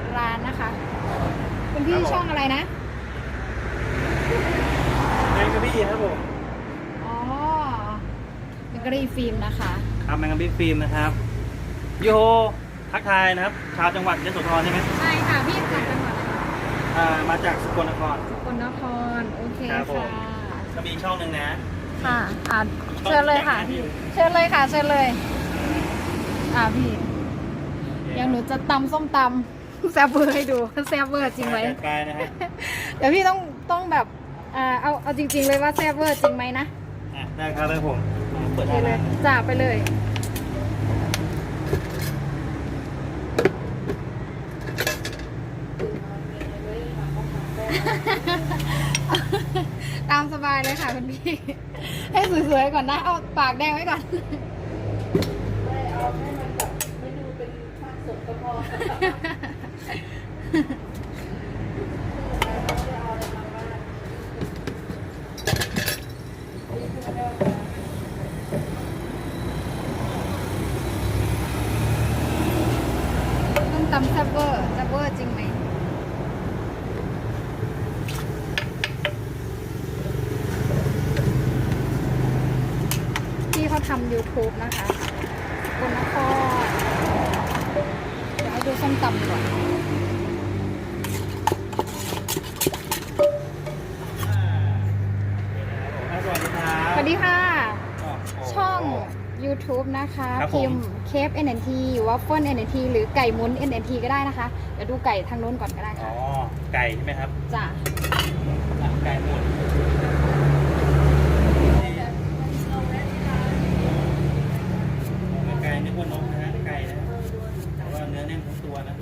ดร้านนะคะ คุณพี่ครับผมช่องอะไรนะแมงกะบี้ครับผมอ๋อเป็นกรีฟิล์มนะคะครับแมงกะบี้ฟิล์มนะครับโยทักทายนะครับ ชาวจังหวัดยโสธรใช่ไหมใช่ค่ะพี่จากจังหวัดอะไรคะอ่ามาจากสกลนครสกลนครโอเคครับผค่ะมก็มีช่องหนึ่งนะ ค่ะอ่าเชิญเลยค่ะพี่เชิญเลยค่ะเชิญเลย อ่าพี่ อย่างหนูจะตำส้มตำ แซ่บเวอร์ให้ดูแซ่บเวอร์จริงไหมจัดการนะฮะเดี๋ยวพี่ต้องต้องแบบอ่าเอาเอาจริง ๆ เลยว่าแซ่บเวอร์จริงไหมนะอะได้ครับได้ผมอ่าเปิดไปได้เลเลยยจ่าไปเลย ตามสบายเลยค่ะคุณพี่ ให้สวยๆก่อนนะ เอาปากแดงไว้ก่อน ต้องตำแซบเวอร์แซบเวอร์จริงไหมพี่เขาทำ YouTube นะคะคุณนคร ส้มตำก่อนอ่าสวัสดีครับสวัสดีค่ะโอ้โหช่อง YouTube นะคะครับผม พิมพ์เคฟ NNT วัฟเฟิล NNT หรือไก่มุน NNT ก็ได้นะคะ เดี๋ยวดูไก่ทางโน้นก่อนก็ได้อ๋ค่ะอ ไก่ใช่ไหมครับจ้ะ อะไก่หมดไก่นึกว่านกนะฮะไก่นะแต่ว่าเนื้อแน่นทั้งตัวนะ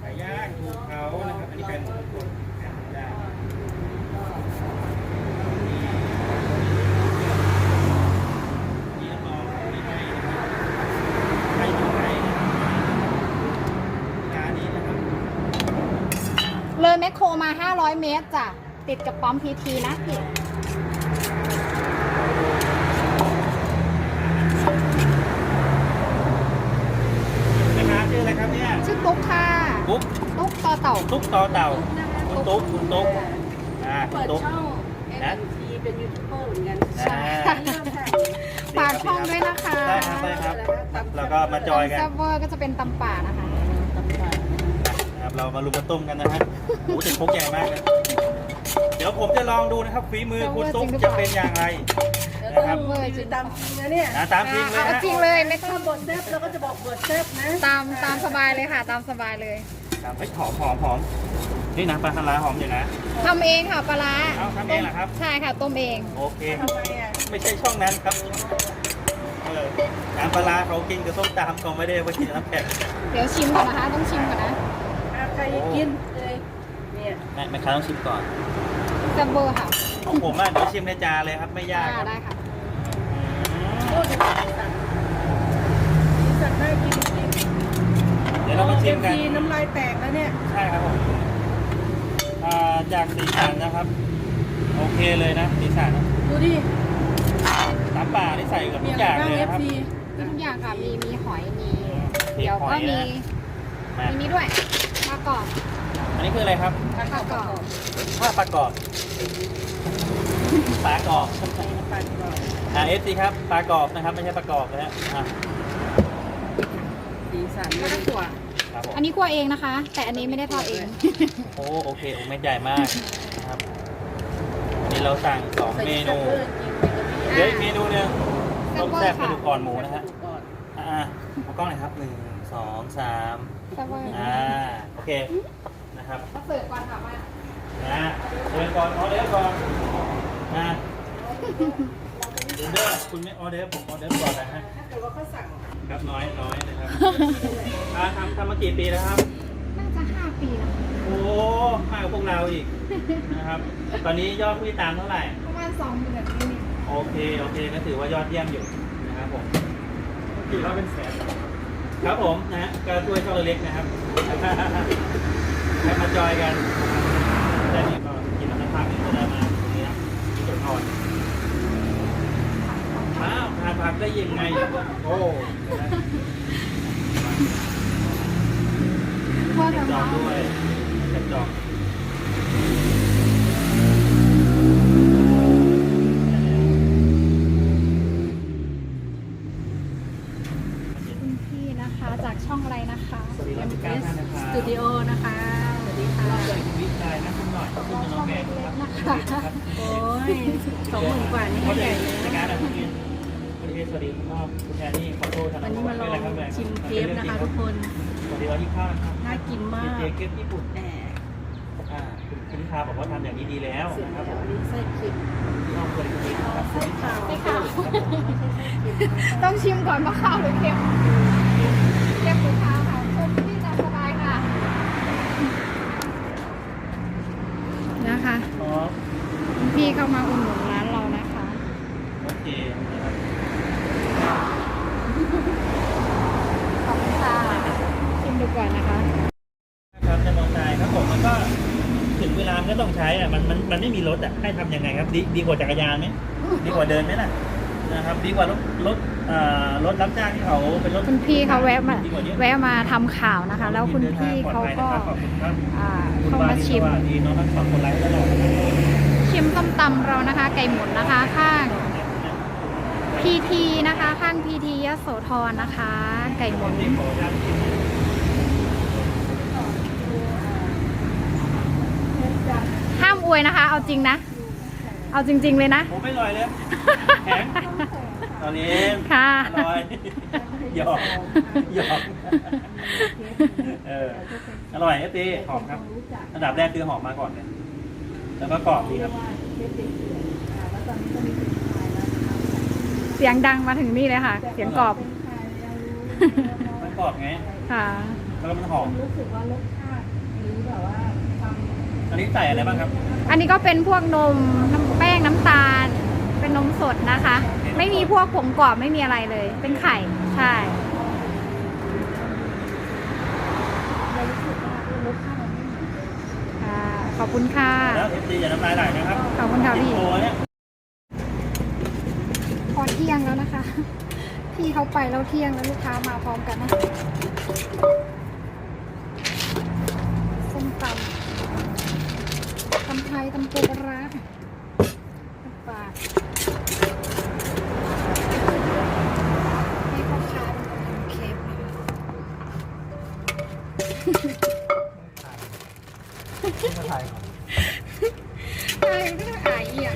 ไก่ย่างถูกเขานะครับ อันนี้เป็นหมูตุ๋นไก่ย่างนี่ลองมีไก่นะครับไก่อยู่ไก่นะครับร้านนี้นะครับ เลยแมคโครมา 500 เมตรจ้ะ ติดกับปั๊มพีทีนะพี่แม่ค้าชื่ออะไรครับเนี่ยชื่อตุ๊กค่ะตุ๊กตุ๊กต่อเต่า ตุ๊กต่อเต่าคุณตุ๊กคุณตุ๊กอ่าคุณเปิดตุ๊ก ช่องนะ NNT เป็นยูทูบเบอร์เหมือนกันอ่า ฝากช่องด้วยนะคะได้ครับได้ครับ แล้วก็มาจอยกันแซบเวอร์ก็จะเป็นตำป่านะคะนะครับ เรามาลุมมาตุ้มกันนะฮะโอ้โหถึงพกใหญ่มากเลยเดี๋ยวผมจะลองดูนะครับฝีมือคุณตุ๊กจะเป็นอย่างไรแล้วนะครับต้องรีวิวตามจริงนะเนี่ยอ่าตามจริงเลยเอาฮะจริงเลยไม่ถ้าบทแซบเราก็จะบอกบทแซบนะตามตามสบายเลยค่ะ ตามสบายเลยตามเฮ้ยหอมหอมหอมนี่นะปลาทะลาหอมอยู่นะ ทำเองค่ะปลาร้าเอาทำเองเหรอครับ ใช่ค่ะต้มเอง โอเค ทำไมอะไม่ใช่ช่องนั้นครับ เออน้ำปลาร้าเขากินกับส้มตำเขาไม่ได้ไปกินน้ำแข็งเดี๋ยวชิมก่อนนะคะ ต้องชิมก่อนนะอะ ใครกินเลยเนี่ยแม่แม่ค้าต้องชิมก่อนแซบเวอร์ค่ะของผมอะเดี๋ยวชิมในจานเลยครับไม่ยากคอ่ารับได้ค่ะ โอ้ยสั่งสั่งได้กินจริงเดี๋ยวเรามาชิมกันโอ้ย MC น้ำลายแตกแล้วเนี่ยใช่ครับผมอ่าจากสีสันนะครับ โอเคเลยนะสีสันดูดิน้ำปลาที่ใส่กับมีทุกอะอไรย่างบ้างเลยนะครับ FC มีทุกอย่างค่ะ มีมีหอย มี เดี๋เดี๋ยยววหก็อยมีนะ มามีนี้ด้วยมะกอกอันนี้คืออะไรครับมะกอกผ้าปลากรอบปลากรอบปลากรอบอ่าเอฟซีครับปลากรอบนะครับ ไม่ใช่ปลากรอบนะฮะอะสีสันแล้วก็ถั่วครับผมอันนี้คั่วเองนะคะ แต่อันนี้ไม่ได้ทอดเองโอ้โอเคโอ้เม็ดใหญ่มากนะครับอันนี้เราสั่งสองเมนูใส่แซ่บเวอร์จริงเดี๋ยวอีกเมนูหนึงแซ่ต้บมเวอร์แซ่บกค่ะระดูกอ่อนหมูนะกระฮะดูกอ่อนอ่าเอากล้องหน่อยครับหนึ่ง สองสามแซบเวอร์อ่าโอเคนะครับมาเสิร์ฟก่อนค่ะว่านะเดินก่อนออเดอร์ก่อนนะเดี๋ยวเด้อคุณไม่ออเดอร์ผมออเดอร์ก่อนนะฮะถ้าเกิดว่าเขาสั่งครับน้อยน้อยนะครับอ่าทำทำมากี่ปีแล้วครับ น่าจะห้าปีแล้วโอ้มากกว่าพวกเราอีกนะครับ ตอนนี้ยอดผู้ติดตามเท่าไหร่ ประมาณสองหมื่นนิดโอเคโอเคก็ถือว่ายอดเยี่ยมอยู่นะครับผมกี่ว่าเป็นแสน ครับผมนะฮะก็ช่วยช่องเล็กๆนะครับให้มาจอยกันได้นี่ก็กินน้ำพักนี่จะได้มาตรงนี้นะที่จุดอ่อนว้าวทานไปพักได้ยังไง โอ้พ่อเดี๋ยวทำนะจองมาด้วยกระจอก คุณพ่อคุณแทนนี่ขอโทษทางวันนี้มาลองชิมเคฟนะคะทุกคนสวัสดีเราที่ข้างครับน่ากินมากเจเก็ตญี่ปุ่นแหมอ่าคุณคุณนิพาบอกว่าทำอย่างนี้ดีแล้วเสียงนะครับแถวนี้ไส้ครีมที่ห้องบริการครับไส้ขาวไส้ขาวต้องชิมก่อนว่าข้าวหรือเค็มเค็มหรือข้าวค่ะชมที่ตามสบายค่ะนะคะพี่เข้ามาอุดหนุนร้านเรานะคะ โอเคนะครับ ขอบคุณค่ะชิมดูก่อนนะคะ ครับจะมองใจครับผมมันก็ถึงเวลามันก็ต้องใช้อะมันมันมันไม่มีร ถอะให้ทำยังไงครับ ดีดีกว่าจักรยานไหมดีกว่าเดินไหมล่ะนะครับดีกว่ารถรถอ่ารถรับจ้างที่เขาเป็นรถคุณพี่เขาแวะมาดีกเยอะแวะมาทำข่าวนะคะ แล้วคุณพี่เขาก็ขอบคุณครับอ่าคุณเข้าบ้มาชิมที่ว่ดีเน้องทั้งสองคนไลฟ์ตลอดนะครับชิมส้มตำเรานะคะ ไก่หมุนนะคะข้างพีทีนะคะข้างพีทียโสธรนะคะ ไก่หมุนที่ขออนุญาตชิมห้ามอ วยนะคะ เอาจริงนะ เอาจริง ๆ เลยนะ ผมไม่ลอยเลยแข็งตอนนี้ค่ะลอยหยอกหยอกเอออร่อยเอฟตีหอมครับ อันดับแรกคือหอมมาก่อนเนี่ยแล้วก็กรอบดีครับเสียงดังมาถึงนี่เลยค่ะ เสียงกรอบมันกรอบไงค่ะแล้วก็มันหอมรู้สึกว่ารสชาติหรือแบบว่าความ อันนี้ใส่อะไรบ้างครับ อันนี้ก็เป็นพวกนมน้ำแป้งน้ำตาล เป็นนมสดนะคะ ไม่มีพวกผงกรอบไม่มีอะไรเลย เป็นไข่ใช่เรารู้สึกว่าเออรสชาติมันไม่เหมือนเดิมค่ะขอบคุณค่ะ แล้วเอฟตีอย่าน้ำลายไหลนะครับขอบคุณค่ะพี่ โอ้เนี่ยพอเที่ยงแล้วนะคะ พี่เขาไปแล้วเที่ยงแล้วลูกค้ามาพร้อมกันนะส้มตำตำไทยตำปูปลาร้าน้ำปลาให้พ่อค้าทำเคฟนะคะถ่ายตายก็ต้องอายอีกอะ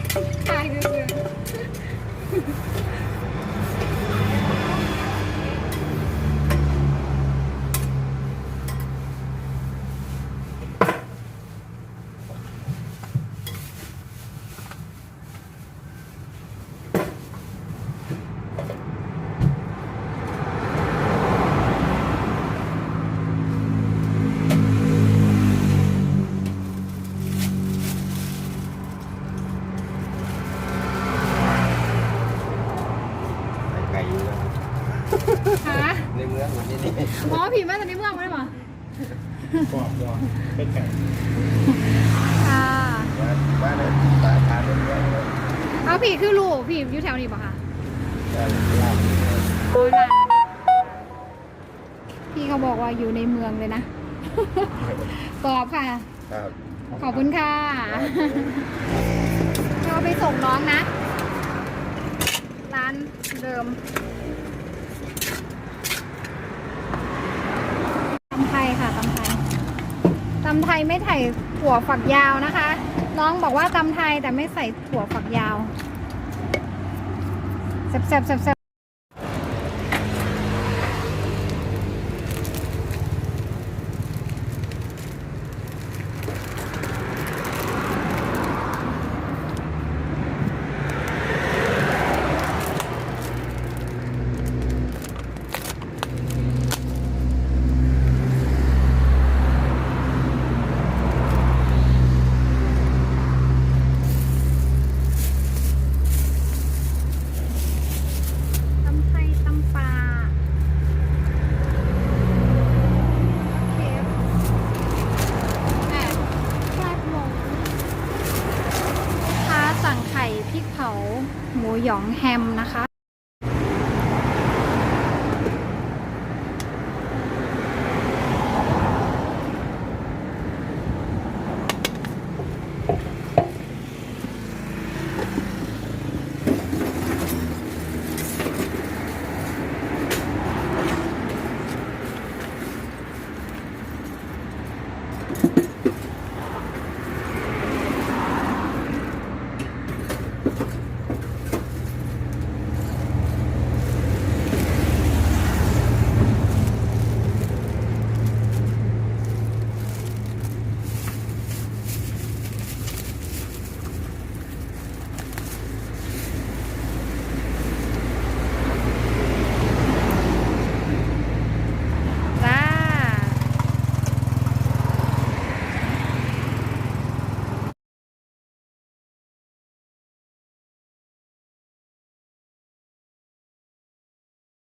ตายเลยไกรอบเป็นไก่ค่ะว่าว่าเลยตาทานในเมืองเลยเอาผีคือลูกผีอยู่แถวนี้ปะคะจะลาบโอ้ยนั่นพี่เขาบอกว่าอยู่ในเมืองเลยนะ กรอบค่ะ ครับขอบคุณค่ะเราไปส่งน้องนะ ร้านเดิมตำไทยค่ะตำไทยตำไทยไม่ใส่ถั่วฝักยาวนะคะ น้องบอกว่าตำไทยแต่ไม่ใส่ถั่วฝักยาวแซ่บๆแซ่บ